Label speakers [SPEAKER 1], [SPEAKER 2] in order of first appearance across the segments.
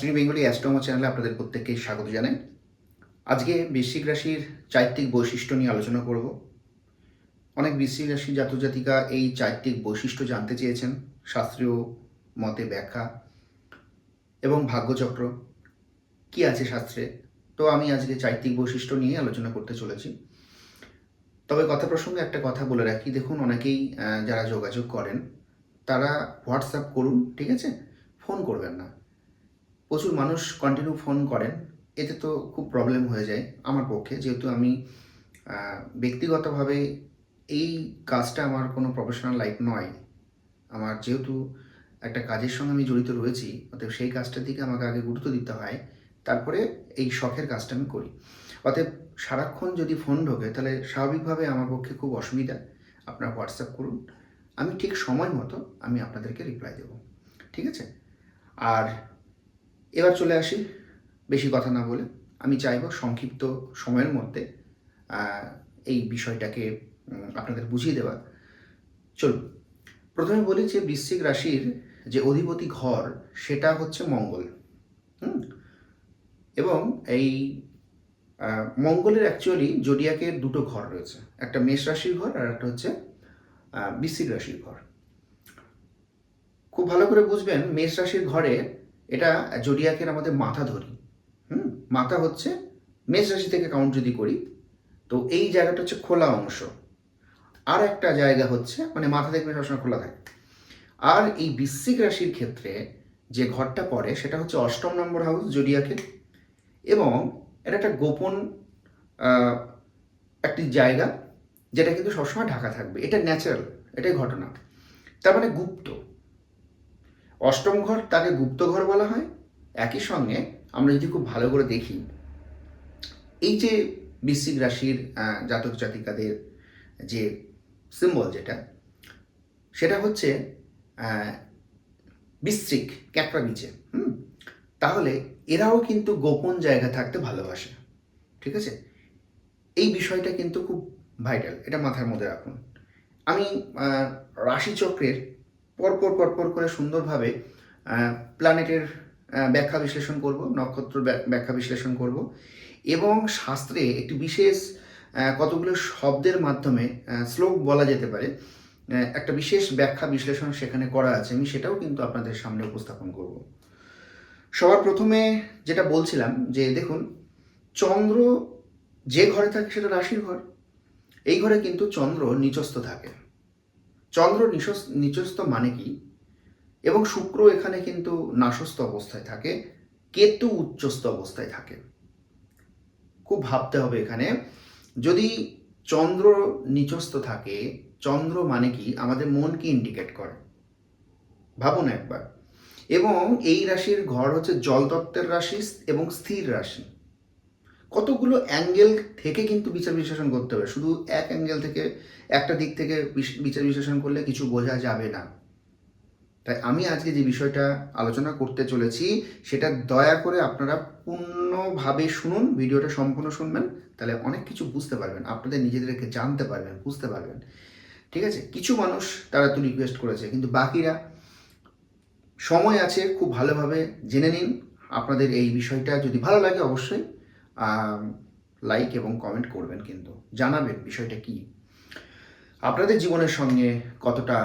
[SPEAKER 1] Shastri Bengali অ্যাস্ট্রোমো চ্যানেলে আপনাদের প্রত্যেককে স্বাগত জানাই। আজকে বৃশ্চিক রাশির চারিত্রিক বৈশিষ্ট্য নিয়ে আলোচনা করব। অনেক বৃশ্চিক রাশির জাতক জাতিকা এই চারিত্রিক বৈশিষ্ট্য জানতে চেয়েছেন, শাস্ত্রীয় মতে ব্যাখ্যা এবং ভাগ্যচক্র। কি আছে শাস্ত্রে? তো আমি আজকে চারিত্রিক বৈশিষ্ট্য নিয়ে আলোচনা করতে চলেছি। তবে কথা প্রসঙ্গে একটা কথা বলে রাখি, দেখুন অনেকেই যারা যোগাযোগ করেন, তারা হোয়াটসঅ্যাপ করুন, ঠিক আছে? ফোন করবেন না। প্রচুর মানুষ কন্টিনিউ ফোন করেন, এতে তো খুব প্রবলেম হয়ে যায় আমার পক্ষে। যেহেতু আমি ব্যক্তিগতভাবে এই কাজটা আমার কোনো প্রফেশনাল লাইফ নয়। আমার যেহেতু একটা কাজের সঙ্গে আমি জড়িত রয়েছি, অতএব সেই কাজটার দিকে আমাকে আগে গুরুত্ব দিতে হয়। তারপরে এই শখের কাজটা আমি করি। অতএব সারাক্ষণ যদি ফোন ঢোকে, তাহলে স্বাভাবিকভাবে আমার পক্ষে খুব অসুবিধা। আপনারা হোয়াটসঅ্যাপ করুন। আমি ঠিক সময় মতো আমি আপনাদেরকে রিপ্লাই দেবো। ঠিক আছে? আর এবার চলে আসি বেশি কথা না বলে। আমি চাইব সংক্ষিপ্ত সময়ের মধ্যে এই বিষয়টাকে আপনাদের বুঝিয়ে দেওয়া। চলুন, প্রথমে বলি যে বৃশ্চিক রাশির যে অধিপতি ঘর, সেটা হচ্ছে মঙ্গল। হুম? এবং এই মঙ্গলের অ্যাকচুয়ালি জোডিয়াকের দুটো ঘর রয়েছে। একটা মেষ রাশির ঘর আর একটা হচ্ছে বৃশ্চিক রাশির ঘর। খুব ভালো করে বুঝবেন, মেষ রাশির ঘরে এটা জোডিয়াকের আমাদের মাথা ধরি, হুম? মাথা হচ্ছে মেষ রাশি থেকে কাউন্ট যদি করি, তো এই জায়গাটা হচ্ছে খোলা অংশ। আর একটা জায়গা হচ্ছে মানে মাথা দেখবে সবসময় খোলা থাকে। আর এই বৃশ্চিক রাশির ক্ষেত্রে যে ঘরটা পড়ে, সেটা হচ্ছে অষ্টম নম্বর হাউস জোডিয়াকের এবং এটা একটা গোপন একটি জায়গা, যেটা কিন্তু সবসময় ঢাকা থাকবে। এটা ন্যাচারাল এটাই ঘটনা। তার মানে গুপ্ত। অষ্টম ঘর তাকে গুপ্ত ঘর বলা হয়। একই সঙ্গে আমরা যদি খুব ভালো করে দেখি, এই যে বৃশ্চিক রাশির জাতক জাতিকাদের যে সিম্বল যেটা, সেটা হচ্ছে বিশ্রিক ক্যাকড়া বিচে হুম? তাহলে এরাও কিন্তু গোপন জায়গা থাকতে ভালোবাসে, ঠিক আছে? এই বিষয়টা কিন্তু খুব ভাইটাল এটা মাথার মধ্যে রাখুন। আমি রাশিচক্রের পরপর পরপর করে সুন্দরভাবে প্ল্যানেটের ব্যাখ্যা বিশ্লেষণ করব, নক্ষত্র ব্য- ব্যাখ্যা বিশ্লেষণ করব এবং শাস্ত্রে একটি বিশেষ কতগুলো শব্দের মাধ্যমে শ্লোক বলা যেতে পারে একটা বিশেষ ব্যাখ্যা বিশ্লেষণ সেখানে করা আছে, আমি সেটাও কিন্তু আপনাদের সামনে উপস্থাপন করব। সবার প্রথমে যেটা বলছিলাম যে, দেখুন, চন্দ্র যে ঘরে থাকে সেটা রাশির ঘর, এই ঘরে কিন্তু চন্দ্র নিচস্থ থাকে। চন্দ্র নিচস- নিচস্থ মানে কি? এবং শুক্র এখানে কিন্তু নাশস্থ অবস্থায় থাকে, কেতু উচ্চস্থ অবস্থায় থাকে। খুব ভাবতে হবে এখানে। যদি চন্দ্র নিচস্থ থাকে, চন্দ্র মানে কি? আমাদের মনকে ইন্ডিকেট করে। ভাবুন একবার। এবং এই রাশির ঘর হচ্ছে জলতত্ত্বের রাশি এবং স্থির রাশি। কতগুলো অ্যাঙ্গেল থেকে কিন্তু বিচার বিশ্লেষণ করতে হবে? শুধু এক অ্যাঙ্গেল থেকে একটা দিক থেকে বিচার বিশ্লেষণ করলে কিছু বোঝা যাবে না। তাই আমি আজকে যে বিষয়টা আলোচনা করতে চলেছি, সেটা দয়া করে আপনারা পূর্ণভাবে শুনুন, ভিডিওটা সম্পূর্ণ শুনবেন, তাহলে অনেক কিছু বুঝতে পারবেন, আপনাদের নিজেদেরকে জানতে পারবেন, বুঝতে পারবেন। ঠিক আছে? কিছু মানুষ তারা তো রিকোয়েস্ট করেছে, কিন্তু বাকিরা সময় আছে, খুব ভালোভাবে জেনে নিন। আপনাদের এই বিষয়টা যদি ভালো লাগে অবশ্যই লাইক এবং কমেন্ট করবেন কিন্তু। জানাবেন বিষয়টা কি? আপনাদের জীবনের সঙ্গে কতটা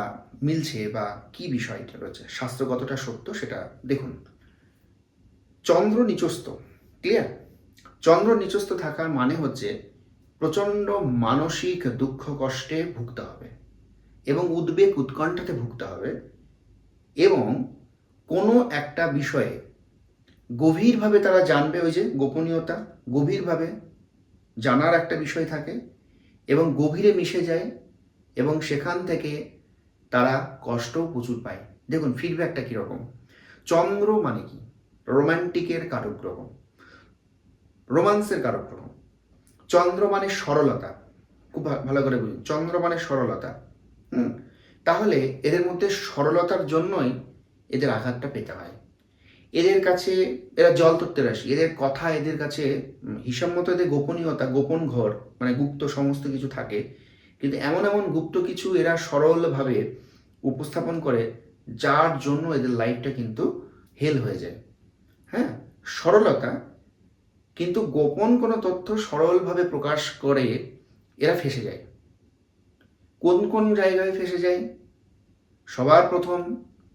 [SPEAKER 1] মিলছে বা কি বিষয়টা রয়েছে? শাস্ত্র কতটা সত্য সেটা দেখুন। চন্দ্র নিচস্থ ক্লিয়ার চন্দ্র নিচস্থ থাকার মানে হচ্ছে প্রচণ্ড মানসিক দুঃখ কষ্টে ভুগতে হবে এবং উদ্বেগ উৎকণ্ঠাতে ভুগতে হবে এবং কোনো একটা বিষয়ে গভীরভাবে তারা জানবে ওই যে গোপনীয়তা, গভীরভাবে জানার একটা বিষয় থাকে এবং গভীরে মিশে যায় এবং সেখান থেকে তারা কষ্টও প্রচুর পায়। দেখুন ফিডব্যাকটা কীরকম? চন্দ্র মানে কি? রোমান্টিকের কারক গ্রহ রোমান্সের কারক গ্রহ চন্দ্র মানে সরলতা। খুব ভালো করে বুঝুন। চন্দ্র মানে সরলতা। হুম? তাহলে এদের মধ্যে সরলতার জন্যই এদের আঘাতটা পেতে হয়। এদের কাছে, এরা জলতত্ত্বের রাশি, এদের কথা, এদের কাছে হিসাব মতো এদের গোপনীয়তা, গোপন ঘর মানে গুপ্ত সমস্ত কিছু থাকে। কিন্তু এমন এমন গুপ্ত কিছু এরা সরলভাবে উপস্থাপন করে, যার জন্য এদের লাইফটা কিন্তু হেল হয়ে যায়। হ্যাঁ? সরলতা, কিন্তু গোপন কোনো তথ্য সরলভাবে প্রকাশ করে, এরা ফেসে যায়। কোন কোন জায়গায় ফেসে যায়? সবার প্রথম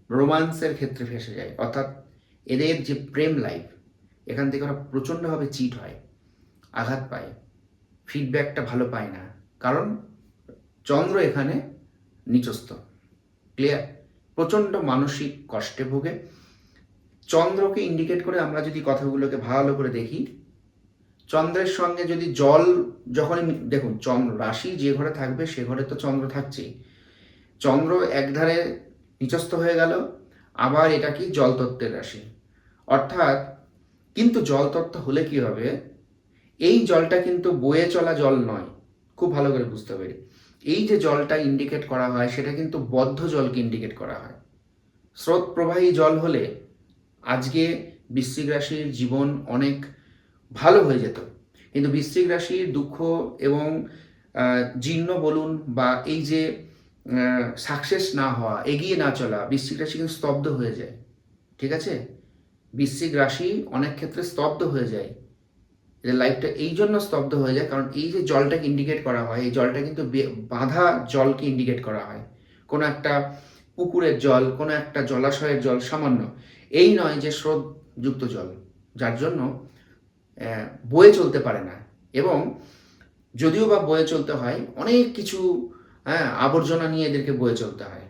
[SPEAKER 1] রোমান্সের ক্ষেত্রে ফেসে যায়। অর্থাৎ এদের যে প্রেম লাইফ এখান থেকে ওরা প্রচণ্ডভাবে চিট হয়, আঘাত পায় ফিডব্যাকটা ভালো পায় না। কারণ চন্দ্র এখানে নিচস্থ ক্লিয়ার প্রচণ্ড মানসিক কষ্টে ভোগে। চন্দ্রকে ইন্ডিকেট করে আমরা যদি কথাগুলোকে ভালো করে দেখি, চন্দ্রের সঙ্গে যদি জল যখন দেখুন, চন্দ্র, রাশি যে ঘরে থাকবে, সে ঘরে তো চন্দ্র থাকছেই। চন্দ্র একধারে নিচস্থ হয়ে গেল, আবার এটা কি জলতত্ত্বের রাশি? অর্থাৎ কিন্তু জলতত্ত্ব হলে কি হবে? এই জলটা কিন্তু বয়ে চলা জল নয়। খুব ভালো করে বুঝতে পারি এই যে জলটা ইন্ডিকেট করা হয়, সেটা কিন্তু বদ্ধ জলকে ইন্ডিকেট করা হয়। স্রোত প্রবাহী জল হলে আজকে বৃশ্চিক রাশির জীবন অনেক ভালো হয়ে যেত। কিন্তু বৃশ্চিক রাশির দুঃখ এবং জীর্ণ বলুন বা এই যে সাকসেস না হওয়া, এগিয়ে না চলা, বৃশ্চিক রাশি কিন্তু স্তব্ধ হয়ে যায়। ঠিক আছে? বৃশ্চিক রাশি অনেক ক্ষেত্রে স্তব্ধ হয়ে যায়। এদের লাইফটা এই জন্য স্তব্ধ হয়ে যায়, কারণ এই যে জলটাকে ইন্ডিকেট করা হয়, এই জলটা কিন্তু বাঁধা জলকে ইন্ডিকেট করা হয়। কোনো একটা পুকুরের জল, কোনো একটা জলাশয়ের জল সামান্য। এই নয় যে স্রোতযুক্ত জল, যার জন্য বয়ে চলতে পারে না। এবং যদিও বা বয়ে চলতে হয়, অনেক কিছু হ্যাঁ আবর্জনা নিয়ে এদেরকে বয়ে চলতে হয়।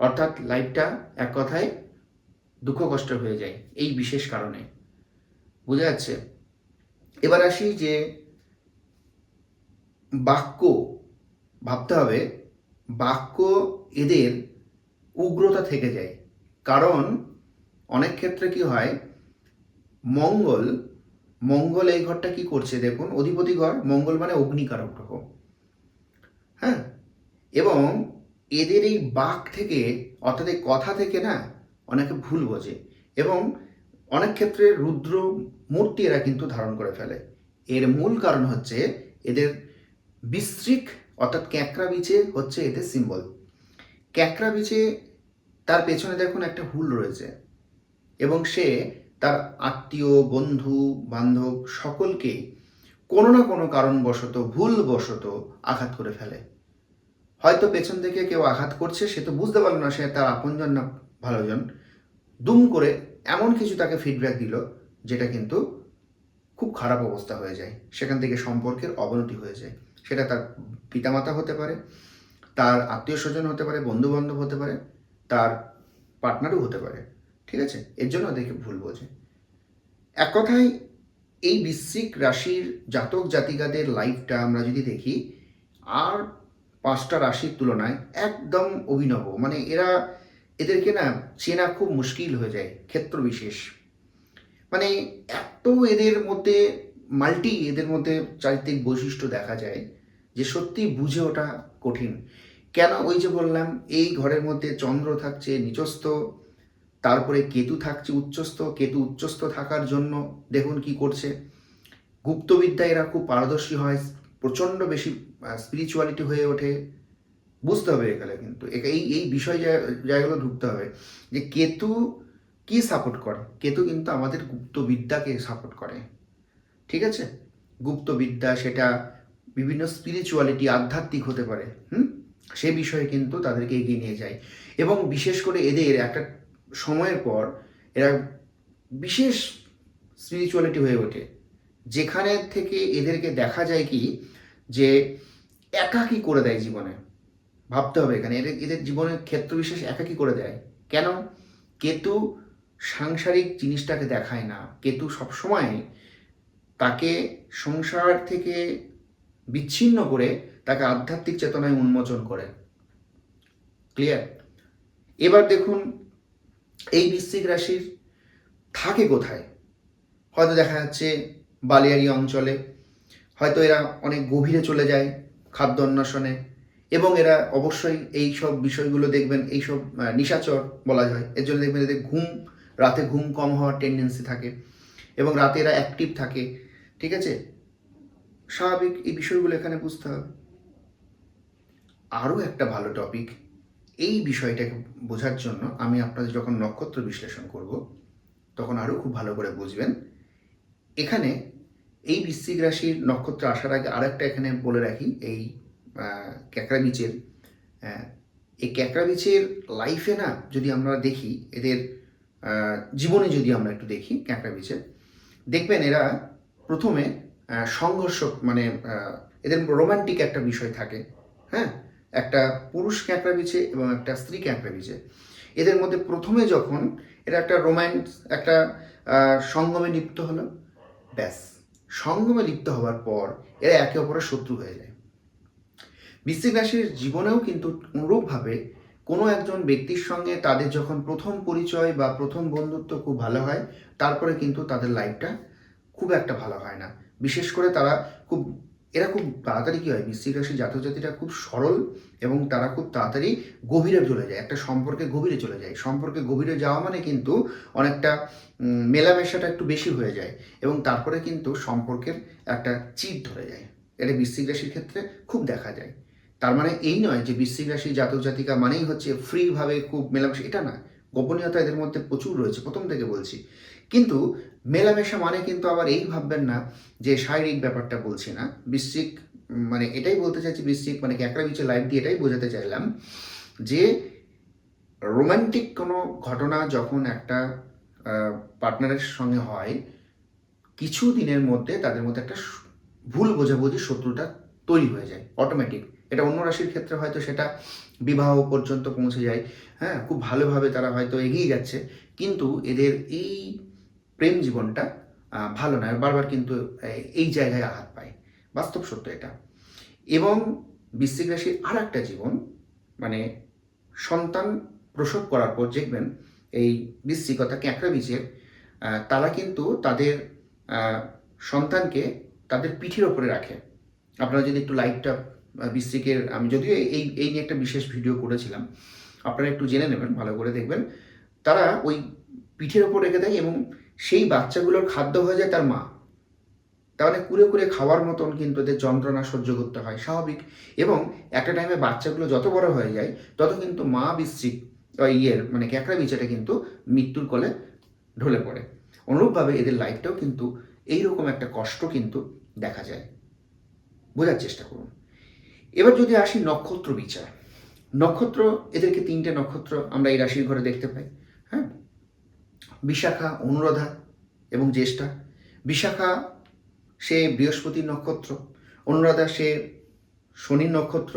[SPEAKER 1] অর্থাৎ লাইফটা এক কথায় দুঃখ কষ্ট হয়ে যায়, এই বিশেষ কারণে। বোঝা যাচ্ছে? এবার আসি যে বাক্য, ভাবতে হবে, বাক্য এদের উগ্রতা থেকে যায়। কারণ অনেক ক্ষেত্রে কি হয়, মঙ্গল মঙ্গল এই ঘরটা কি করছে দেখুন, অধিপতি ঘর, মঙ্গল মানে অগ্নিকারক গ্রহ। হ্যাঁ? এবং এদের এই বাক থেকে, অর্থাৎ এই কথা থেকে না অনেকে ভুল বোঝে এবং অনেক ক্ষেত্রে রুদ্র মূর্তি এরা কিন্তু ধারণ করে ফেলে। এর মূল কারণ হচ্ছে এদের বিস্ত্রিক অর্থাৎ ক্যাঁকড়া বিছে হচ্ছে এদের সিম্বল ক্যাঁকড়া বিছে তার পেছনে দেখুন একটা হুল রয়েছে এবং সে তার আত্মীয়, বন্ধু, বান্ধব সকলকে কোনো না কোনো কারণবশত, ভুলবশত আঘাত করে ফেলে। হয়তো পেছন থেকে কেউ আঘাত করছে, সে তো বুঝতে পারল না সে তার আপনজন না ভালোজন। দুম করে এমন কিছু তাকে ফিডব্যাক দিল, যেটা কিন্তু খুব খারাপ অবস্থা হয়ে যায়। সেখান থেকে সম্পর্কের অবনতি হয়ে যায়। সেটা তার পিতামাতা হতে পারে, তার আত্মীয় স্বজন হতে পারে বন্ধু বান্ধব হতে পারে, তার পার্টনারও হতে পারে। ঠিক আছে? এর জন্য ওদেরকে ভুল বোঝে। এক কথায়, এই বৃশ্চিক রাশির জাতক জাতিকাদের লাইফটা আমরা যদি দেখি, আর পাঁচটা রাশির তুলনায় একদম অভিনব। মানে এরা এদেরকে না চেনা খুব মুশকিল হয়ে যায়, ক্ষেত্র বিশেষ। মানে এত এদের মধ্যে, মাল্টি এদের মধ্যে চারিত্রিক বৈশিষ্ট্য দেখা যায় যে সত্যি বুঝে ওঠা কঠিন। কেন ওই যে বললাম, এই ঘরের মধ্যে চন্দ্র থাকছে নিচস্থ, তারপরে কেতু থাকছে উচ্চস্থ, কেতু উচ্চস্থ থাকার জন্য দেখুন কি করছে। গুপ্তবিদ্যা এরা খুব পারদর্শী হয়, প্রচণ্ড বেশি স্পিরিচুয়ালিটি হয়ে ওঠে। বুঝতে হবে এখানে কিন্তু। এই এই বিষয় জায়- জায়গাগুলো ঢুকতে হবে যে কেতু কি সাপোর্ট করে? কেতু কিন্তু আমাদের গুপ্তবিদ্যাকে সাপোর্ট করে। ঠিক আছে? গুপ্তবিদ্যা সেটা বিভিন্ন স্পিরিচুয়ালিটি আধ্যাত্মিক হতে পারে, হুম? সে বিষয়ে কিন্তু তাদেরকে এগিয়ে নিয়ে যায়। এবং বিশেষ করে এদের একটা সময়ের পর এরা বিশেষ স্পিরিচুয়ালিটি হয়ে ওঠে। যেখানে থেকে এদেরকে দেখা যায় কি? যে একাকী করে দেয় জীবনে। ভাবতে হবে এখানে। এদের এদের জীবনের ক্ষেত্র বিশেষ একাকী করে দেয়। কেন? কেতু সাংসারিক জিনিসটাকে দেখায় না। কেতু সবসময় তাকে সংসার থেকে বিচ্ছিন্ন করে তাকে আধ্যাত্মিক চেতনায় উন্মোচন করে। ক্লিয়ার? এবার দেখুন, এই বৃশ্চিক রাশির থাকে কোথায়? হয়তো দেখা যাচ্ছে বালিয়ারি অঞ্চলে। হয়তো এরা অনেক গভীরে চলে যায় খাদ্য অন্বেষণে। এবং এরা অবশ্যই এই সব বিষয়গুলো দেখবেন এইসব নিশাচর বলা হয় এর জন্য দেখবেন এদের ঘুম, রাতে ঘুম কম হওয়ার টেন্ডেন্সি থাকে এবং রাতে এরা অ্যাক্টিভ থাকে, ঠিক আছে? স্বাভাবিক এই বিষয়গুলো এখানে বুঝতে হবে। আরও একটা ভালো টপিক এই বিষয়টাকে বোঝার জন্য আমি আপনাদের যখন নক্ষত্র বিশ্লেষণ করব, তখন আরও খুব ভালো করে বুঝবেন। এখানে এই বৃশ্চিক রাশির নক্ষত্র আসার আগে আরেকটা এখানে বলে রাখি, এই ক্যাকড়া বিচের এই ক্যাকড়া বিচের লাইফে না যদি আমরা দেখি, এদের জীবনে যদি আমরা একটু দেখি ক্যাকড়া বিচের দেখবেন এরা প্রথমে সংঘর্ষ মানে এদের রোমান্টিক একটা বিষয় থাকে হ্যাঁ? একটা পুরুষ ক্যাঁকড়া বিছে এবং একটা স্ত্রী ক্যাঁকড়া বিছে এদের মধ্যে প্রথমে যখন এরা একটা রোম্যান্স একটা সঙ্গমে লিপ্ত হলো, ব্যাস। সঙ্গমে লিপ্ত হওয়ার পর এরা একে অপরের শত্রু হয়ে যায়। বৃশ্চিক রাশির জীবনেও কিন্তু অনুরূপভাবে কোনো একজন ব্যক্তির সঙ্গে তাদের যখন প্রথম পরিচয় বা প্রথম বন্ধুত্ব খুব ভালো হয়, তারপরে কিন্তু তাদের লাইফটা খুব একটা ভালো হয় না। বিশেষ করে তারা খুব, এরা খুব তাড়াতাড়ি কী হয় বৃশ্চিক রাশি জাতক জাতিরা খুব সরল এবং তারা খুব তাড়াতাড়ি গভীরে চলে যায়। একটা সম্পর্কে গভীরে চলে যায়। সম্পর্কে গভীরে যাওয়া মানে কিন্তু অনেকটা মেলামেশাটা একটু বেশি হয়ে যায় এবং তারপরে কিন্তু সম্পর্কের একটা চিট ধরে যায়। এটা বৃশ্চিক রাশির ক্ষেত্রে খুব দেখা যায়। তার মানে এই নয় যে রাশি জাতক জাতিকা মানেই হচ্ছে ফ্রিভাবে খুব মেলামেশা এটা না গোপনীয়তা এদের মধ্যে প্রচুর রয়েছে প্রথম থেকে বলছি। কিন্তু মেলামেশা মানে কিন্তু আবার এই ভাববেন না যে শারীরিক ব্যাপারটা বলছি না। বৃশ্চিক উম, মানে এটাই বলতে চাইছি বৃশ্চিক মানে ক্যাকড়া বিচে লাইফ দিয়ে এটাই বোঝাতে চাইলাম যে রোমান্টিক কোনো ঘটনা যখন একটা পার্টনারের সঙ্গে হয় কিছু দিনের মধ্যে তাদের মধ্যে একটা ভুল বোঝাবুঝি শত্রুতা তৈরি হয়ে যায় অটোমেটিক এটা অন্য রাশির ক্ষেত্রে হয়তো সেটা বিবাহ পর্যন্ত পৌঁছে যায় হ্যাঁ খুব ভালোভাবে তারা হয়তো এগিয়ে যাচ্ছে, কিন্তু এদের এই প্রেম জীবনটা ভালো নয় বারবার কিন্তু এই- জায়গায় আঘাত পায়। বাস্তব সত্য এটা। এবং বৃশ্চিক রাশির আর একটা জীবন মানে সন্তান প্রসব করার পর দেখবেন, এই বৃশ্চিকতা ক্যাঁকড়া বীজের তারা কিন্তু তাদের সন্তানকে তাদের পিঠের ওপরে রাখে। আপনারা যদি একটু লাইভটা বৃশ্চিকের আমি যদিও এই এই নিয়ে একটা বিশেষ ভিডিও করেছিলাম, আপনারা একটু জেনে নেবেন, ভালো করে দেখবেন। তারা ওই পিঠের ওপর রেখে দেয় এবং সেই বাচ্চাগুলোর খাদ্য হয়ে যায় তার মা। তাহলে কুড়ে কুড়ে খাওয়ার মতন কিন্তু এদের যন্ত্রণা সহ্য করতে হয়, স্বাভাবিক। এবং একটা টাইমে বাচ্চাগুলো যত বড় হয়ে যায়, তত কিন্তু মা বৃশ্চিক বা ইয়ের মানে ক্যাকড়া বিচাটা কিন্তু মৃত্যুর কলে ঢলে পড়ে। অনুরূপভাবে এদের লাইফটাও কিন্তু এইরকম একটা কষ্ট কিন্তু দেখা যায়। বোঝার চেষ্টা করুন। এবার যদি আসি নক্ষত্র বিচার, নক্ষত্র, এদেরকে তিনটে নক্ষত্র আমরা এই রাশির ঘরে দেখতে পাই হ্যাঁ? বিশাখা, অনুরাধা এবং জ্যেষ্ঠা। বিশাখা, সে বৃহস্পতির নক্ষত্র, অনুরাধা, সে শনির নক্ষত্র।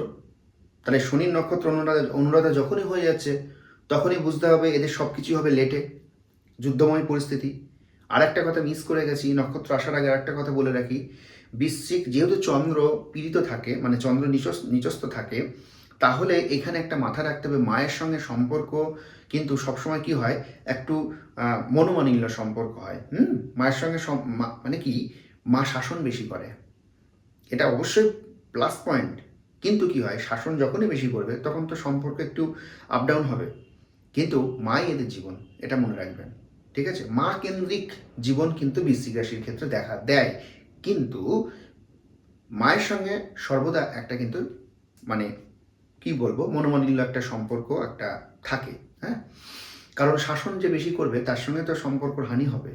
[SPEAKER 1] তাহলে শনির নক্ষত্র, অনুরাধা অনুরাধা যখনই হয়ে যাচ্ছে, তখনই বুঝতে হবে এদের সব কিছুই হবে লেটে, যুদ্ধময় পরিস্থিতি। আর একটা কথা মিস করে গেছি, নক্ষত্র আসার আগে আরেকটা কথা বলে রাখি বৃশ্চিক যেহেতু চন্দ্র পীড়িত থাকে মানে চন্দ্র নিচস নিচস্ত থাকে, তাহলে এখানে একটা মাথা রাখতে হবে। মায়ের সঙ্গে সম্পর্ক কিন্তু সবসময় কি হয়? একটু মনোমানিল্য সম্পর্ক হয়। হুম? মায়ের সঙ্গে মানে কি? মা শাসন বেশি করে। এটা অবশ্যই প্লাস পয়েন্ট কিন্তু কি হয়? শাসন যখনই বেশি করবে, তখন তো সম্পর্ক একটু আপ ডাউন হবে। কিন্তু মাই এদের জীবন, এটা মনে রাখবেন। ঠিক আছে? মা কেন্দ্রিক জীবন কিন্তু বৃশ্চিক রাশির ক্ষেত্রে দেখা, দেয়। কিন্তু মায়ের সঙ্গে সর্বদা একটা কিন্তু মানে কি বলব, মনোমালিন্য একটা সম্পর্ক একটা থাকে হ্যাঁ? কারণ শাসন যে বেশি করবে, তার সঙ্গে তো সম্পর্ক হানি হবে,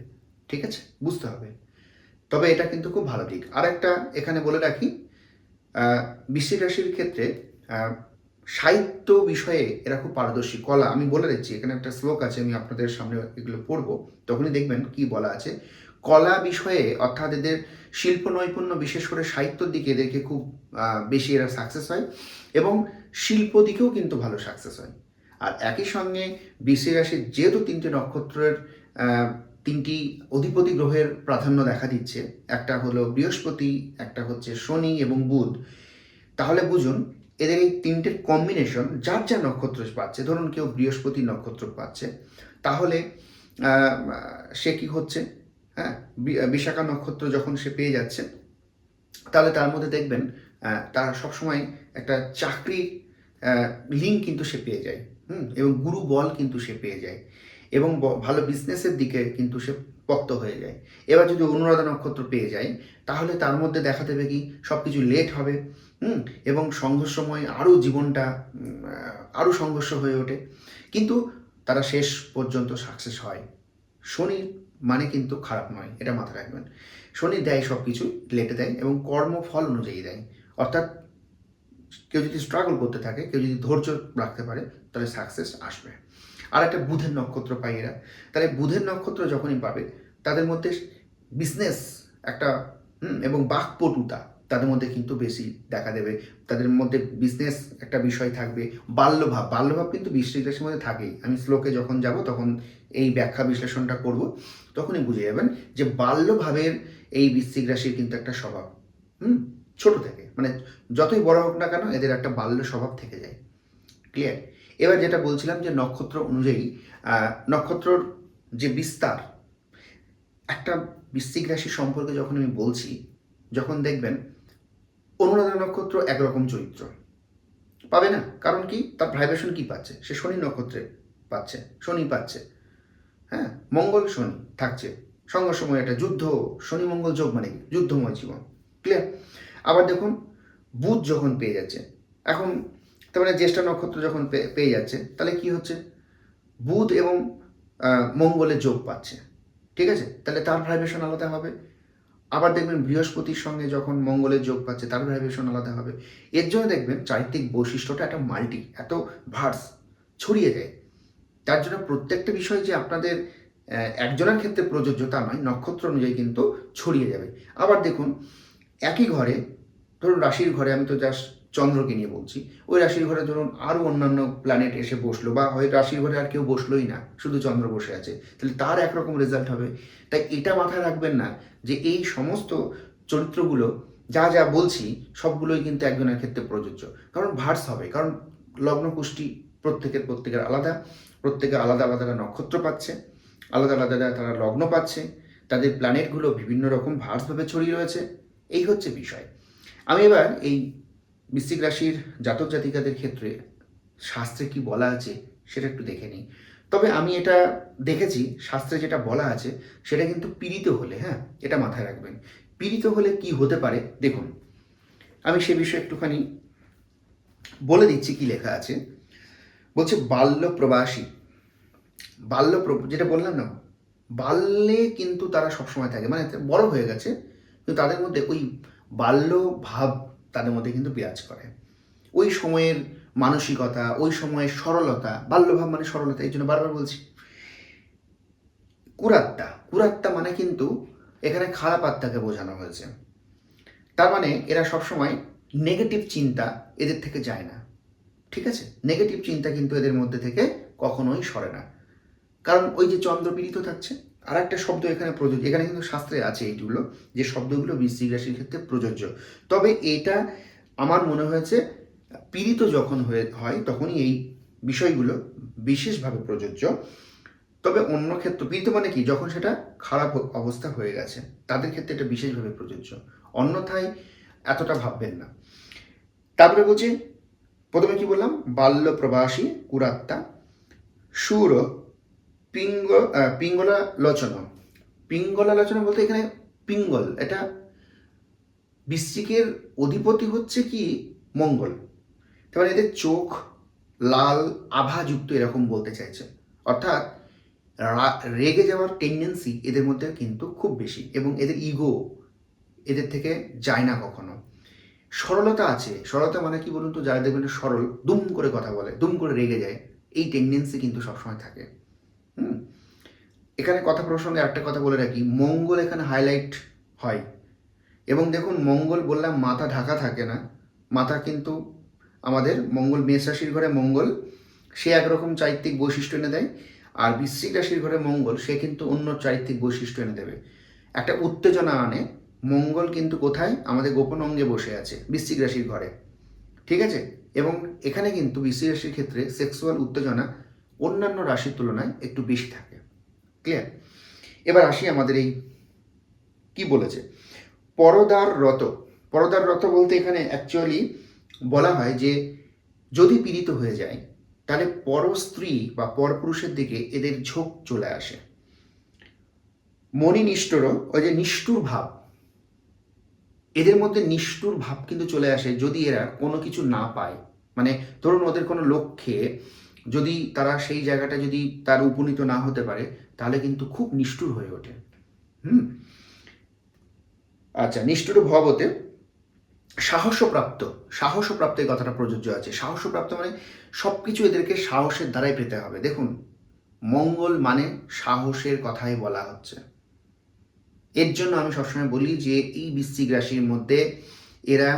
[SPEAKER 1] ঠিক আছে? বুঝতে হবে। তবে এটা কিন্তু খুব ভালো দিক। আর একটা এখানে বলে রাখি বৃশ্চিক রাশির ক্ষেত্রে সাহিত্য বিষয়ে এরা খুব পারদর্শী। কলা, আমি বলে দিচ্ছি, এখানে একটা শ্লোক আছে, আমি আপনাদের সামনে এগুলো পড়ব। তখনই দেখবেন কি বলা আছে কলা বিষয়ে, অর্থাৎ এদের শিল্প নৈপুণ্য বিশেষ করে সাহিত্যর দিকে এদেরকে খুব বেশি এরা সাকসেস হয় এবং শিল্প দিকেও কিন্তু ভালো সাকসেস হয়। আর একই সঙ্গে বৃশ্চিক রাশির যেহেতু তিনটে নক্ষত্রের তিনটি অধিপতি গ্রহের প্রাধান্য দেখা দিচ্ছে, একটা হলো বৃহস্পতি, একটা হচ্ছে শনি এবং বুধ, তাহলে বুঝুন এদের এই তিনটের কম্বিনেশন যার যা নক্ষত্র পাচ্ছে, ধরুন কেউ বৃহস্পতি নক্ষত্র পাচ্ছে, তাহলে সে কি হচ্ছে? হ্যাঁ? বিশাখা নক্ষত্র যখন সে পেয়ে যাচ্ছে, তাহলে তার মধ্যে দেখবেন তার সবসময় একটা চাকরি লিঙ্ক কিন্তু সে পেয়ে যায়, হুম? এবং গুরু বল কিন্তু সে পেয়ে যায়, এবং ভালো বিজনেসের দিকে কিন্তু সে পক্ত হয়ে যায়। এবার যদি অনুরাধা নক্ষত্র পেয়ে যায়, তাহলে তার মধ্যে দেখা দেবে কি সব কিছু লেট হবে, হুম? এবং সংঘর্ষময় আরও জীবনটা আরও সংঘর্ষ হয়ে ওঠে। কিন্তু তারা শেষ পর্যন্ত সাকসেস হয়। শনি মানে কিন্তু খারাপ নয়, এটা মাথায় রাখবেন। শনি দেয় সব কিছু লেটে দেয় এবং কর্মফল অনুযায়ী দেয়। অর্থাৎ কেউ যদি স্ট্রাগল করতে থাকে, কেউ যদি ধৈর্য রাখতে পারে, তাহলে সাকসেস আসবে। আর একটা বুধের নক্ষত্র পাই এরা। তাহলে বুধের নক্ষত্র যখনই পাবে, তাদের মধ্যে বিজনেস একটা এবং বাকপটুতা তাদের মধ্যে কিন্তু বেশি দেখা দেবে। তাদের মধ্যে বিজনেস একটা বিষয় থাকবে। বাল্যভাব বাল্যভাব কিন্তু রাশির মধ্যে থাকেই। আমি শ্লোকে যখন যাব, তখন এই ব্যাখ্যা বিশ্লেষণটা করব। তখনই বুঝে যাবেন যে বাল্যভাবের এই বৃশ্চিক রাশির কিন্তু একটা স্বভাব, হুম? ছোট থেকে মানে যতই বড় হোক না কেন এদের একটা বাল্য স্বভাব থেকে যায়। ক্লিয়ার এবার যেটা বলছিলাম যে নক্ষত্র অনুযায়ী নক্ষত্রর যে বিস্তার, একটা বৃশ্চিক রাশি সম্পর্কে যখন আমি বলছি, যখন দেখবেন অনুরাধা নক্ষত্র একরকম চরিত্র। পাবে না? কারণ কি? তার ভাইব্রেশন কি পাচ্ছে? সে শনি নক্ষত্রে পাচ্ছে, শনি পাচ্ছে। হ্যাঁ মঙ্গল শনি থাকছে। সঙ্গে সময় একটা যুদ্ধ শনি মঙ্গল যোগ মানে? যুদ্ধময় জীবন। ক্লিয়ার আবার দেখুন, বুধ যখন পেয়ে যাচ্ছে, এখন তার মানে জ্যেষ্ঠ নক্ষত্র যখন পেয়ে যাচ্ছে, তাহলে কি হচ্ছে? বুধ এবং মঙ্গলের যোগ পাচ্ছে। ঠিক আছে? তাহলে তার ভাইব্রেশন আলাদা হবে। আবার দেখবেন বৃহস্পতির সঙ্গে যখন মঙ্গলের যোগ পাচ্ছে, তার ভাইব্রেশন আলাদা হবে। এর জন্য দেখবেন চারিত্রিক বৈশিষ্ট্যটা একটা মাল্টি এত ভার্স, ছড়িয়ে যায়। তার জন্য প্রত্যেকটা বিষয় যে আপনাদের একজনের ক্ষেত্রে প্রযোজ্য তা নয়, নক্ষত্র অনুযায়ী কিন্তু ছড়িয়ে যাবে। আবার দেখুন, একই ঘরে, ধরুন রাশির ঘরে, আমি তো জাস্ট চন্দ্রকে নিয়ে বলছি, ওই রাশির ঘরে ধরুন আরও অন্যান্য প্ল্যানেট এসে বসল, বা হয় রাশির ঘরে আর কেউ বসলোই না, শুধু চন্দ্র বসে আছে, তাহলে তার একরকম রেজাল্ট হবে। তাই এটা মাথায় রাখবেন না, যে এই সমস্ত চরিত্রগুলো, যা যা বলছি, সবগুলোই কিন্তু একজনের ক্ষেত্রে প্রযোজ্য। কারণ ভার্স হবে, কারণ লগ্ন পুষ্টি প্রত্যেকের প্রত্যেকের আলাদা প্রত্যেকে আলাদা আলাদা নক্ষত্র পাচ্ছে, আলাদা আলাদা তারা লগ্ন পাচ্ছে, তাদের প্ল্যানেটগুলো বিভিন্ন রকম ভার্সভাবে ছড়িয়ে রয়েছে, এই হচ্ছে বিষয়। আমি এবার এই বৃশ্চিক রাশির জাতক জাতিকাদের ক্ষেত্রে শাস্ত্রে কি বলা আছে সেটা একটু দেখে নিই। তবে আমি এটা দেখেছি, শাস্ত্রে যেটা বলা আছে সেটা কিন্তু পীড়িত হলে হ্যাঁ এটা মাথায় রাখবেন। পীড়িত হলে কি হতে পারে? দেখুন, আমি সে বিষয়ে একটুখানি বলে দিচ্ছি কি লেখা আছে। বলছে, বাল্য প্রবাসী বাল্য যেটা বললাম না, বাল্যে কিন্তু তারা সবসময় থাকে। মানে বড় হয়ে গেছে, কিন্তু তাদের মধ্যে ওই বাল্য ভাব তাদের মধ্যে কিন্তু বিরাজ করে। ওই সময়ের মানসিকতা, ওই সময়ের সরলতা বাল্যভাব মানে সরলতা, এই জন্য বারবার বলছি। কুরাত্তা কুরাত্তা মানে কিন্তু এখানে খারাপ আত্মাকে বোঝানো হয়েছে। তার মানে এরা সবসময় নেগেটিভ চিন্তা এদের থেকে যায় না। ঠিক আছে? নেগেটিভ চিন্তা কিন্তু এদের মধ্যে থেকে কখনোই সরে না। কারণ ওই যে চন্দ্র পীড়িত থাকছে আর একটা শব্দ এখানে প্রযোজ্য, এখানে কিন্তু শাস্ত্রে আছে এইগুলো যে শব্দগুলো বৃশ্চিক রাশির ক্ষেত্রে প্রযোজ্য। তবে এটা আমার মনে হয়েছে, পীড়িত যখন হয়ে, হয় তখনই এই বিষয়গুলো বিশেষভাবে প্রযোজ্য। তবে অন্য ক্ষেত্র, পীড়িত মানে কি? যখন সেটা খারাপ অবস্থা হয়ে গেছে, তাদের ক্ষেত্রে এটা বিশেষভাবে প্রযোজ্য। অন্যথায় এতটা ভাববেন না। তারপরে বলছি, প্রথমে কি বললাম? বাল্য প্রবাসী কুরাত্তা সুর পিঙ্গ আহ, পিঙ্গলা লোচন পিঙ্গলা লোচন বলতে এখানে পিঙ্গল এটা বৃশ্চিকের অধিপতি হচ্ছে কি? মঙ্গল। তার মানে এদের চোখ লাল আভাযুক্ত এরকম বলতে চাইছে। অর্থাৎ রেগে যাওয়ার টেন্ডেন্সি এদের মধ্যে কিন্তু খুব বেশি এবং এদের ইগো এদের থেকে যায় না কখনো। সরলতা আছে। সরলতা মানে কি বলুন তো? যারা দেখবেন সরল দুম করে কথা বলে দুম করে রেগে যায় এই টেন্ডেন্সি কিন্তু সবসময় থাকে। এখানে কথা প্রসঙ্গে একটা কথা বলে রাখি। মঙ্গল এখানে হাইলাইট হয়। এবং দেখুন, মঙ্গল বললাম মাথা ঢাকা থাকে না। মাথা কিন্তু আমাদের মঙ্গল মেষ রাশির ঘরে মঙ্গল, সে একরকম চারিত্রিক বৈশিষ্ট্য এনে দেয়। আর বৃশ্চিক রাশির ঘরে মঙ্গল, সে কিন্তু অন্য চারিত্রিক বৈশিষ্ট্য এনে দেবে। একটা উত্তেজনা আনে, মঙ্গল কিন্তু কোথায়? আমাদের গোপন অঙ্গে বসে আছে, বৃশ্চিক রাশির ঘরে। ঠিক আছে? এবং এখানে কিন্তু বৃশ্চিক রাশির ক্ষেত্রে সেক্সুয়াল উত্তেজনা অন্যান্য রাশির তুলনায় একটু বেশি থাকে। ক্লিয়ার এবার আসি আমাদের এই কি বলেছে? পরদার রত পরদার রত বলতে এখানে অ্যাকচুয়ালি বলা হয় যে যদি পীড়িত হয়ে যায়, তাহলে পর স্ত্রী বা পরপুরুষের দিকে এদের ঝোঁক চলে আসে। মণিনিষ্ঠরও ওই যে নিষ্ঠুর ভাব, এদের মধ্যে নিষ্ঠুর ভাব কিন্তু চলে আসে যদি এরা কোনো কিছু না পায়। মানে ধরুন ওদের কোনো লক্ষ্যে যদি তারা সেই জায়গাটা যদি তার উপনীত না হতে পারে তাহলে কিন্তু খুব নিষ্ঠুর হয়ে ওঠে। হুম? আচ্ছা নিষ্ঠুর ভবতে সাহসপ্রাপ্ত সাহসপ্রাপ্ত এই কথাটা প্রযোজ্য আছে। সাহসপ্রাপ্ত মানে সব কিছু এদেরকে সাহসের দ্বারাই পেতে হবে। দেখুন, মঙ্গল মানে সাহসের কথাই বলা হচ্ছে। এর জন্য আমি সবসময় বলি যে এই বৃশ্চিক রাশির মধ্যে এরা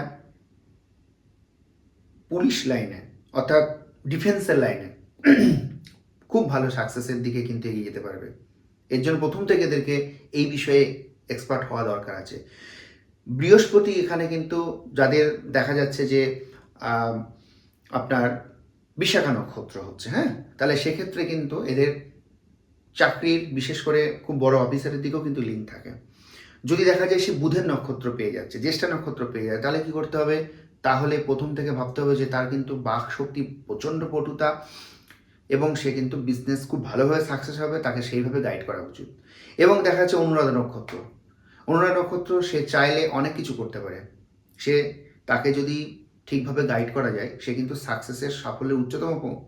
[SPEAKER 1] পুলিশ লাইনে, অর্থাৎ ডিফেন্সের লাইনে খুব ভালো সাকসেসের দিকে কিন্তু এগিয়ে যেতে পারবে। এর জন্য প্রথম থেকে এদেরকে এই বিষয়ে এক্সপার্ট হওয়া দরকার আছে। বৃহস্পতি এখানে কিন্তু যাদের দেখা যাচ্ছে যে আপনার বিশাখা নক্ষত্র হচ্ছে হ্যাঁ? তাহলে সেক্ষেত্রে কিন্তু এদের চাকরির, বিশেষ করে খুব বড় অফিসারের দিকেও কিন্তু লিঙ্ক থাকে। যদি দেখা যায় সে বুধের নক্ষত্র পেয়ে যাচ্ছে, জ্যেষ্ঠা নক্ষত্র পেয়ে যায় তাহলে কি করতে হবে? তাহলে প্রথম থেকে ভাবতে হবে যে তার কিন্তু বাক শক্তি প্রচণ্ড পটুতা এবং সে কিন্তু বিজনেস খুব ভালোভাবে সাকসেস হবে, তাকে সেইভাবে গাইড করা উচিত। এবং দেখা যাচ্ছে অনুরাধা নক্ষত্র। অনুরাধা নক্ষত্র, সে চাইলে অনেক কিছু করতে পারে। সে তাকে যদি ঠিকভাবে গাইড করা যায়, সে কিন্তু সাকসেসের সাফল্যের উচ্চতম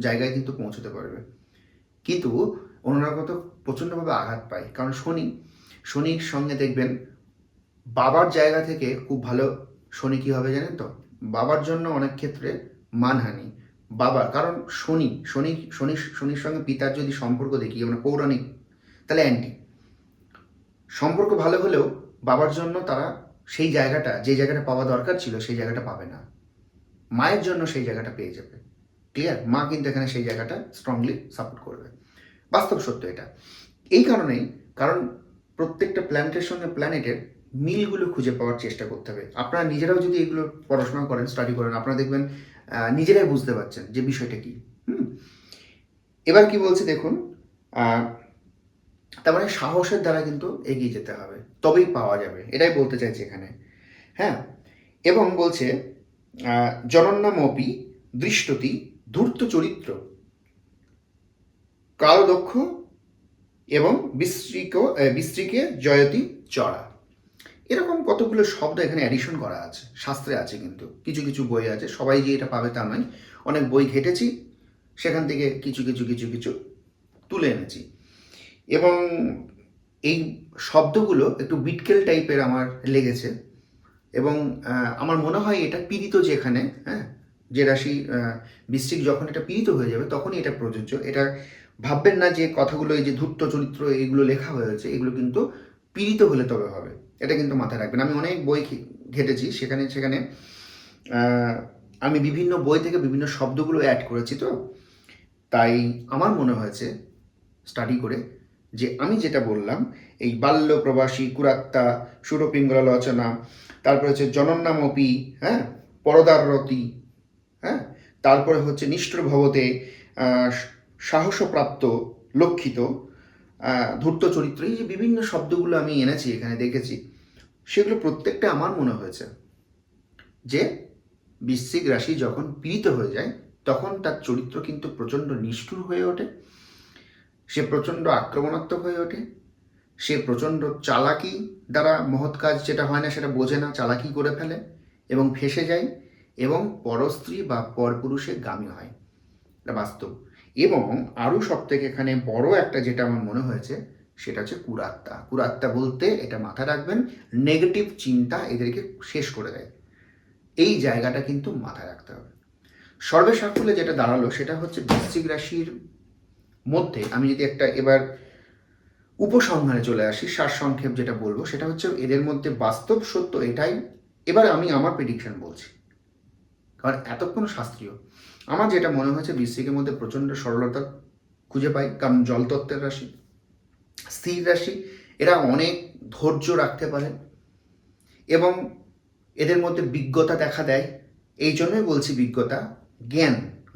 [SPEAKER 1] জায়গায় কিন্তু পৌঁছতে পারবে। কিন্তু অনুরাগত প্রচণ্ডভাবে আঘাত পায়। কারণ শনি, শনির সঙ্গে দেখবেন বাবার জায়গা থেকে খুব ভালো শনি কী হবে জানেন তো? বাবার জন্য অনেক ক্ষেত্রে মানহানি। বাবার কারণ শনি শনি শনি, শনির সঙ্গে পিতার যদি সম্পর্ক দেখি, আমরা পৌরাণিক, তাহলে অ্যান্টি সম্পর্ক ভালো হলেও বাবার জন্য তারা সেই জায়গাটা, যে জায়গাটা পাওয়া দরকার ছিল, সেই জায়গাটা পাবে না। মায়ের জন্য সেই জায়গাটা পেয়ে যাবে। ক্লিয়ার মা কিন্তু এখানে সেই জায়গাটা স্ট্রংলি সাপোর্ট করবে। বাস্তব সত্য এটা। এই কারণেই, কারণ প্রত্যেকটা প্ল্যানেটের সঙ্গে প্ল্যানেটের মিলগুলো খুঁজে পাওয়ার চেষ্টা করতে হবে। আপনারা নিজেরাও যদি এগুলো পড়াশোনা করেন স্টাডি করেন, আপনারা দেখবেন নিজেরাই বুঝতে পারছেন যে বিষয়টা কি। হুম? এবার কি বলছে দেখুন তার মানে সাহসের দ্বারা কিন্তু এগিয়ে যেতে হবে, তবেই পাওয়া যাবে, এটাই বলতে চাইছি এখানে। হ্যাঁ? এবং বলছে জনন্নামপি দৃষ্টতি ধূর্ত চরিত্র, কালদক্ষ এবং বিস্ত্রিক বিস্ত্রিকে জয়তি চড়া। এরকম কতগুলো শব্দ এখানে অ্যাডিশন করা আছে, শাস্ত্রে আছে কিন্তু। কিছু কিছু বই আছে, সবাই যে এটা পাবে তা নয়। অনেক বই ঘেটেছি, সেখান থেকে কিছু কিছু কিছু কিছু তুলে এনেছি। এবং এই শব্দগুলো একটু বিটকেল টাইপের আমার লেগেছে। এবং আমার মনে হয় এটা পীড়িত যেখানে হ্যাঁ যে রাশি বৃশ্চিক যখন এটা পীড়িত হয়ে যাবে, তখনই এটা প্রযোজ্য। এটা ভাববেন না যে কথাগুলো, এই যে ধূর্ত চরিত্র, এগুলো লেখা হয়েছে, এগুলো কিন্তু পীড়িত হলে তবে হবে। এটা কিন্তু মাথায় রাখবেন। আমি অনেক বই ঘেটেছি, সেখানে সেখানে আমি বিভিন্ন বই থেকে বিভিন্ন শব্দগুলো অ্যাড করেছি তো। তাই আমার মনে হয়েছে স্টাডি করে, যে আমি যেটা বললাম, এই বাল্য প্রবাসী, কুরাত্তা, সুরপিঙ্গলা লোচনা তারপরে হচ্ছে জনন্নামপি হ্যাঁ পরদাররতি হ্যাঁ তারপরে হচ্ছে নিষ্ঠুর ভবতে সাহসপ্রাপ্ত, লক্ষিত ধূর্ত চরিত্র, এই যে বিভিন্ন শব্দগুলো আমি এনেছি, এখানে দেখেছি, সেগুলো প্রত্যেকটা আমার মনে হয়েছে। যে বৃশ্চিক রাশি যখন পীড়িত হয়ে যায়, তখন তার চরিত্র কিন্তু প্রচণ্ড নিষ্ঠুর হয়ে ওঠে, সে প্রচণ্ড আক্রমণাত্মক হয়ে ওঠে, সে প্রচণ্ড চালাকি দ্বারা মহৎ কাজ যেটা হয় না সেটা বোঝে না, চালাকি করে ফেলে এবং ফেসে যায় এবং পরস্ত্রী বা পরপুরুষে গামী হয়। এটা বাস্তব। এবং আরও সব থেকে এখানে বড় একটা যেটা আমার মনে হয়েছে, সেটা হচ্ছে কুরাত্মা কুরাত্মা বলতে এটা মাথায় রাখবেন নেগেটিভ চিন্তা এদেরকে শেষ করে দেয়। এই জায়গাটা কিন্তু মাথায় রাখতে হবে। সর্বে সাফল্যে যেটা দাঁড়াল, সেটা হচ্ছে বৃশ্চিক রাশির মধ্যে আমি যদি একটা এবার উপসংহারে চলে আসি, সারসংক্ষেপ যেটা বলব, সেটা হচ্ছে এদের মধ্যে বাস্তব সত্য এটাই। এবার আমি আমার প্রেডিকশন বলছি। কারণ এতক্ষণ শাস্ত্রীয়। আমার যেটা মনে হয়েছে, বৃশ্চিকের মধ্যে প্রচণ্ড সরলতা খুঁজে পাই, কারণ জলতত্ত্বের রাশি, স্থির রাশি, এরা অনেক ধৈর্য রাখতে পারে এবং এদের মধ্যে বিজ্ঞতা দেখা দেয়। এই জন্যই বলছি বিজ্ঞতা, জ্ঞান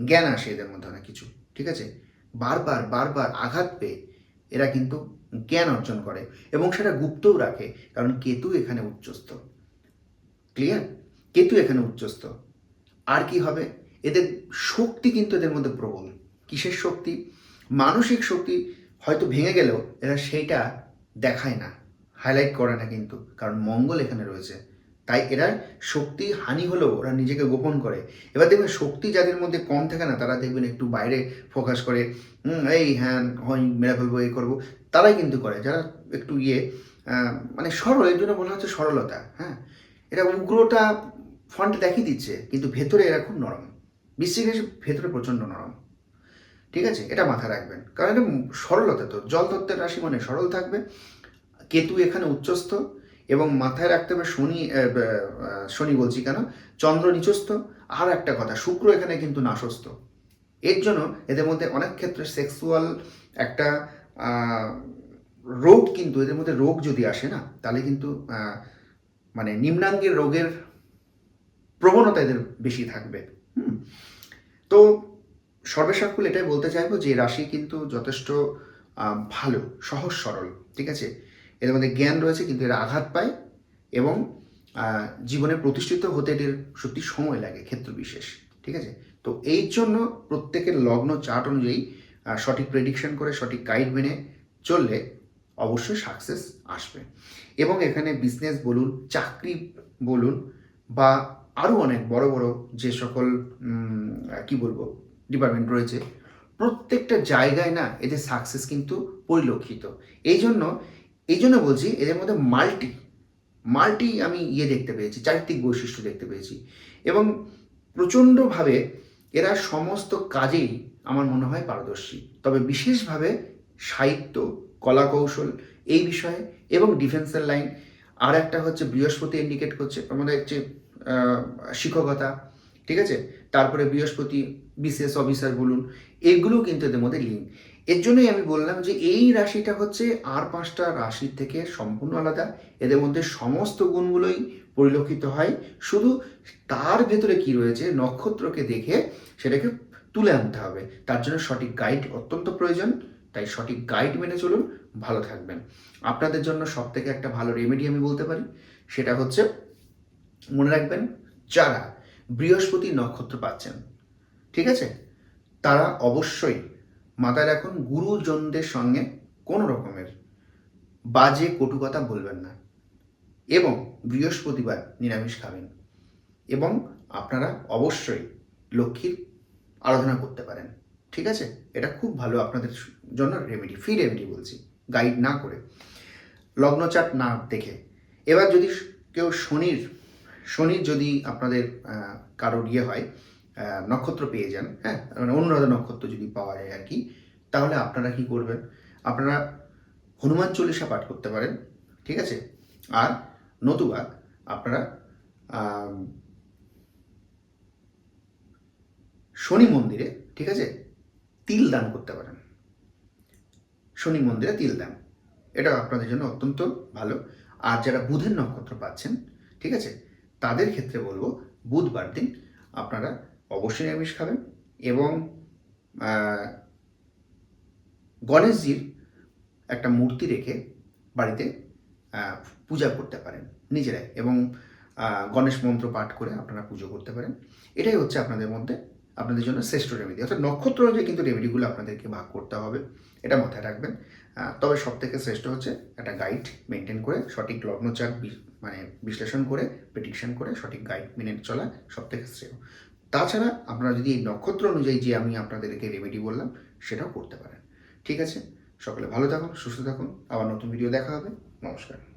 [SPEAKER 1] জ্ঞান আসে এদের মধ্যে অনেক কিছু, ঠিক আছে? বারবার বারবার আঘাত পেয়ে এরা কিন্তু জ্ঞান অর্জন করে এবং সেটা গুপ্তও রাখে, কারণ কেতু এখানে উচ্চস্থ। ক্লিয়ার কেতু এখানে উচ্চস্থ। আর কি হবে? এদের শক্তি কিন্তু এদের মধ্যে প্রবল। কিসের শক্তি? মানসিক শক্তি হয়তো ভেঙে গেলেও এরা সেইটা দেখায় না হাইলাইট করে না কিন্তু, কারণ মঙ্গল এখানে রয়েছে। তাই এরা শক্তি হানি হলেও ওরা নিজেকে গোপন করে। এবার দেখবেন শক্তি যাদের মধ্যে কম থাকে না, তারা দেখবেন একটু বাইরে ফোকাস করে এই হ্যাঁ হয় মেরা ফেলব এই করব। তারাই কিন্তু করে, যারা একটু ইয়ে মানে সরল, এর জন্য বলা হচ্ছে সরলতা হ্যাঁ? এটা উগ্রটা ফন্ট দেখিয়ে দিচ্ছে, কিন্তু ভেতরে এরা খুব নরম। বৃশ্চিক রাশি ভেতরে প্রচণ্ড নরম। ঠিক আছে? এটা মাথায় রাখবেন। কারণ এটা সরলতা তো। জল তত্ত্বের রাশি মানে সরল থাকবে। কেতু এখানে উচ্চস্থ এবং মাথায় রাখতে হবে শনি শনি বলছি কেন? চন্দ্র নিচস্থ। আর একটা কথা, শুক্র এখানে কিন্তু নাশস্থ। এর জন্য এদের মধ্যে অনেক ক্ষেত্রে সেক্সুয়াল একটা রোগ কিন্তু, এদের মধ্যে রোগ যদি আসে না, তাহলে কিন্তু মানে নিম্নাঙ্গের রোগের প্রবণতা এদের বেশি থাকবে। তো সর্বেসাকুল এটাই বলতে চাইব যে রাশি কিন্তু যথেষ্ট ভালো, সহজ, সরল, ঠিক আছে? এদের মধ্যে জ্ঞান রয়েছে কিন্তু এরা আঘাত পায় এবং জীবনে প্রতিষ্ঠিত হতে এদের সত্যি সময় লাগে ক্ষেত্র বিশেষ, ঠিক আছে? তো এই জন্য প্রত্যেকের লগ্ন চার্ট অনুযায়ী সঠিক প্রেডিকশন করে, সঠিক গাইড মেনে চললে অবশ্যই সাকসেস আসবে। এবং এখানে বিজনেস বলুন, চাকরি বলুন বা আরও অনেক বড় বড় যে সকল কি বলব ডিপার্টমেন্ট রয়েছে প্রত্যেকটা জায়গায় না এদের সাকসেস কিন্তু পরিলক্ষিত। এই জন্য এই জন্য বলছি এদের মধ্যে মাল্টি মাল্টি আমি ইয়ে দেখতে পেয়েছি চারিত্রিক বৈশিষ্ট্য দেখতে পেয়েছি। এবং প্রচণ্ডভাবে এরা সমস্ত কাজেই আমার মনে হয় পারদর্শী। তবে বিশেষভাবে সাহিত্য কলা কৌশল এই বিষয়ে এবং ডিফেন্সের লাইন আর একটা হচ্ছে বৃহস্পতি ইন্ডিকেট করছে আমাদের আহ, শিক্ষকতা, ঠিক আছে? তারপরে বৃহস্পতি, বিশেষ অফিসার বলুন, এগুলো কিন্তু এদের মধ্যে লিঙ্ক এর জন্যই আমি বললাম যে এই রাশিটা হচ্ছে আর পাঁচটা রাশির থেকে সম্পূর্ণ আলাদা। এদের মধ্যে সমস্ত গুণগুলোই পরিলক্ষিত হয়। শুধু তার ভেতরে কি রয়েছে? নক্ষত্রকে দেখে সেটাকে তুলে আনতে হবে। তার জন্য সঠিক গাইড অত্যন্ত প্রয়োজন। তাই সঠিক গাইড মেনে চলুন। ভালো থাকবেন। আপনাদের জন্য সব থেকে একটা ভালো রেমেডি আমি বলতে পারি। সেটা হচ্ছে মনে রাখবেন, যারা বৃহস্পতি নক্ষত্র পাচ্ছেন, ঠিক আছে? তারা অবশ্যই মাথায় রাখুন, গুরুজনদের সঙ্গে কোনো রকমের বাজে, কটু কথা বলবেন না। এবং বৃহস্পতিবার নিরামিষ খাবেন। এবং আপনারা অবশ্যই লক্ষ্মীর আরাধনা করতে পারেন, ঠিক আছে? এটা খুব ভালো আপনাদের জন্য রেমেডি ফ্রি রেমেডি বলছি গাইড না করে। লগ্ন চার্ট না দেখে। এবার যদি কেউ শনির শনির যদি আপনাদের কারোর ইয়ে হয় নক্ষত্র পেয়ে যান হ্যাঁ? মানে অনুরাধা নক্ষত্র যদি পাওয়া যায় আর কি, তাহলে আপনারা কি করবেন? আপনারা হনুমান চল্লিশা পাঠ করতে পারেন, ঠিক আছে? আর নতুবা আপনারা শনি মন্দিরে, ঠিক আছে? তিল দান করতে পারেন। শনি মন্দিরে তিল দান। এটা আপনাদের জন্য অত্যন্ত ভালো। আর যারা বুধের নক্ষত্র পাচ্ছেন, ঠিক আছে? তাদের ক্ষেত্রে বলব, বুধবার দিন আপনারা অবশ্যই নিরামিষ খাবেন এবং গণেশজির একটা মূর্তি রেখে বাড়িতে পূজা করতে পারেন নিজেরাই এবং গণেশ মন্ত্র পাঠ করে আপনারা পুজো করতে পারেন। এটাই হচ্ছে আপনাদের মধ্যে আপনাদের জন্য শ্রেষ্ঠ রেমেডি অর্থাৎ নক্ষত্র অনুযায়ী কিন্তু রেমেডিগুলো আপনাদেরকে ভাগ করতে হবে, এটা মাথায় রাখবেন। তবে সব থেকে শ্রেষ্ঠ হচ্ছে একটা গাইড মেনটেন করে সঠিক লগ্নচার মানে বিশ্লেষণ করে প্রেডিকশন করে, সঠিক গাইড মেনে চলা সব থেকে শ্রেয়। তাছাড়া আপনারা যদি এই নক্ষত্র অনুযায়ী যে আমি আপনাদেরকে রেমেডি বললাম, সেটাও করতে পারেন। ঠিক আছে? সকলে ভালো থাকুন, সুস্থ থাকুন। আবার নতুন ভিডিও দেখা হবে। নমস্কার।